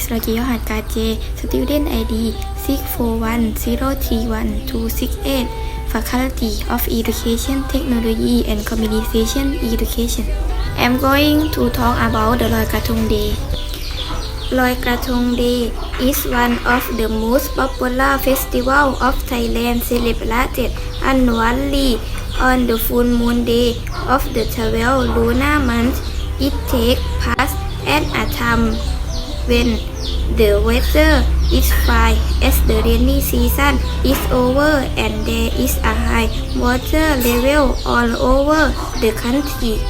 is Lucky Yohat J Student ID 641031268 Faculty of Education Technology and Communication Education I'm going to talk about the Loi Katong Day Loi Katong Day is one of the most popular festival of Thailand celebrated annually on the full moon day of the 12 lunar month. It takes place at a time when the weather is fine as the rainy season is over and there is a high water level all over the country.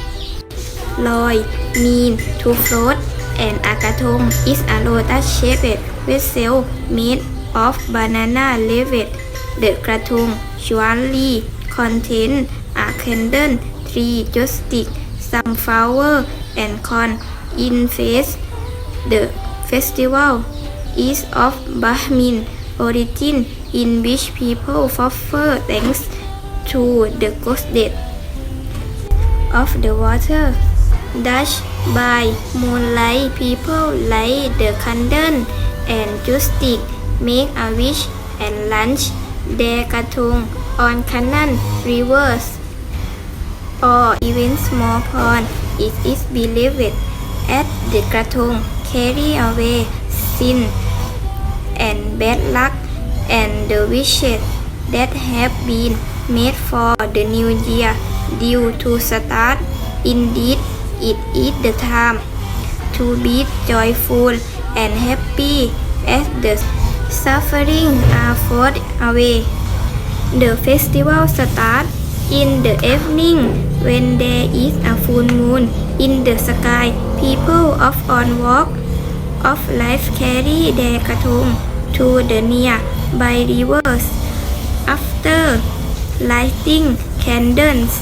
Loi mean to float and a krathong is a lotus-shaped vessel made of banana leaves. The krathong usually contain a candle, three joysticks, some flower and corn in face. The festival is of Brahmin origin in which people offer thanks to the goddess of the water. Thus, by moonlight, people light the candle and joystick, make a wish and launch their krathong on canal rivers or even small pond. It is believed at the krathong carry away sin and bad luck and the wishes that have been made for the new year due to start. Indeed, it is the time to be joyful and happy as the suffering are fought away. The festival starts in the evening when there is a full moon in the sky. People often walk of life carry their krathong to the nearby rivers. After lighting candles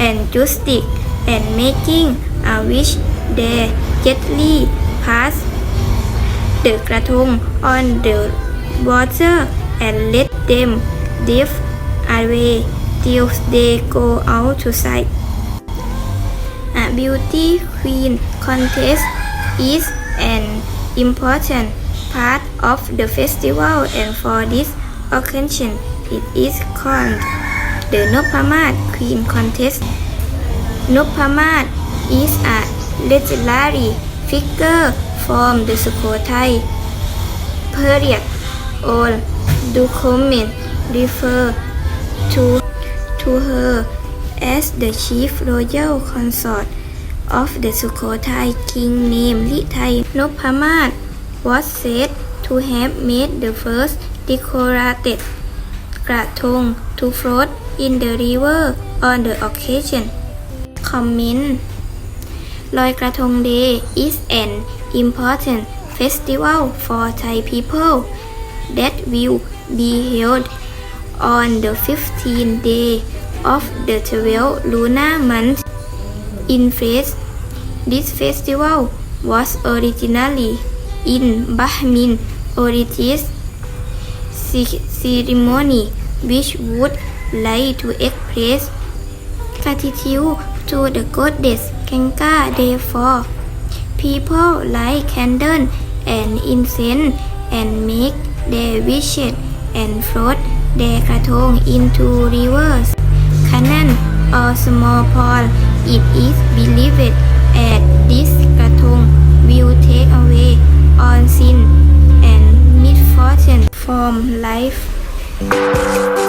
and joystick and making a wish, they gently pass the krathong on the water and let them drift away till they go out to sight. A beauty queen contest is an important part of the festival and for this occasion it is called the Nopamat Queen Contest. Nopamat is a legendary figure from the Sukhothai period. All documents refer to, to her as the chief royal consort of the Sukhothai king named Litai Nopamat was said to have made the first decorated krathong to float in the river on the occasion. Comment Loi Krathong Day is an important festival for Thai people that will be held on the 15th day of the 12th lunar month in phase. This festival was originally in Bahmin origins ceremony which would like to express gratitude to the goddess Ganga. Therefore, people light candles and incense and make their wishes and float their krathong into rivers, canal or small pond. It is believed that this krathong will take away all sin and misfortune from life.